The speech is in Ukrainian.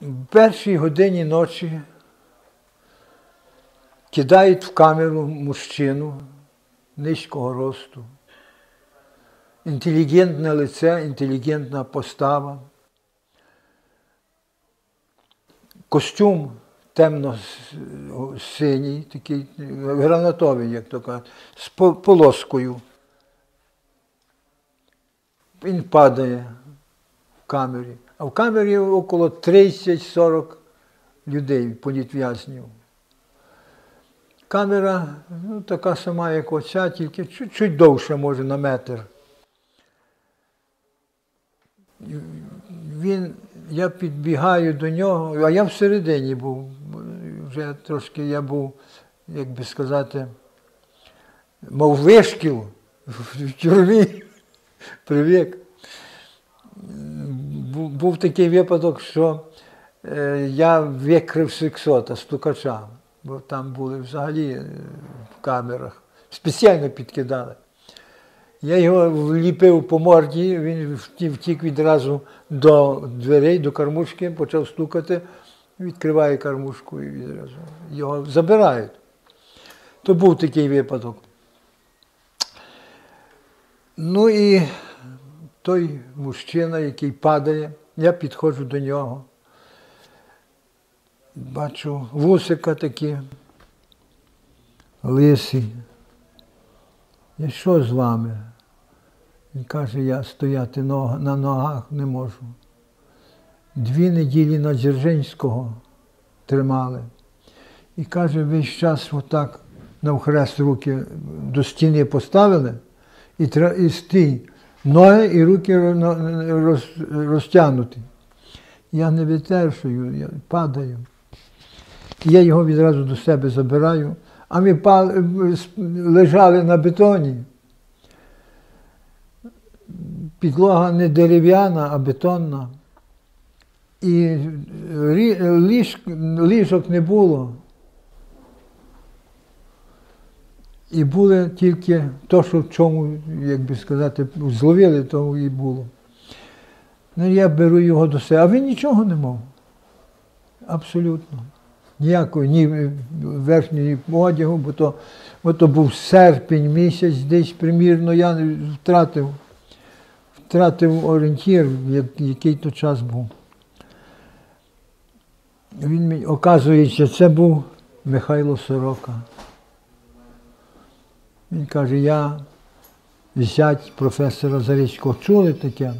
В першій годині ночі кидають в камеру мужчину низького росту, інтелігентне лице, інтелігентна постава, костюм темно-синій, такий гранатовий, як то кажуть, з полоскою. Він падає камері. А в камері около 30-40 людей, політв'язнів. Камера ну, така сама, як оця, тільки чуть-чуть довша, може, на метр. Він, я підбігаю до нього, а я всередині був. Вже трошки я був, як би сказати, мов вишкіл в тюрмі. Привик. Бу- Був такий випадок, що е, я викрив сексота, стукача, бо там були взагалі е, в камерах, спеціально підкидали. Я його вліпив по морді, він втік, відразу до дверей, до кормушки, почав стукати, відкриває кормушку і відразу його забирають. То був такий випадок. Ну і той мужчина, який падає, я підходжу до нього. Бачу вусика такі, лисі. Я що з вами? Він каже, я стояти на ногах не можу. Дві неділі на Дзержинського тримали. І каже, весь час отак навхрест руки до стіни поставили, і, і стій, ноги і руки ро- розтягнуті. Я не витершую, я падаю. Я його відразу до себе забираю, а ми лежали на бетоні. Підлога не дерев'яна, а бетонна. І ліжок не було. І було тільки то, що в чому, як би сказати, зловили, то і було. Ну, я беру його до себе, а він нічого не мав. Абсолютно. Ніякої, ні верхньої одягу, бо то, бо то був серпень місяць, десь примірно я втратив, втратив орієнтір, який то час був. Він мені, оказується, це був Михайло Сорока. Він каже, я зять професора Зарицького. Чули таке?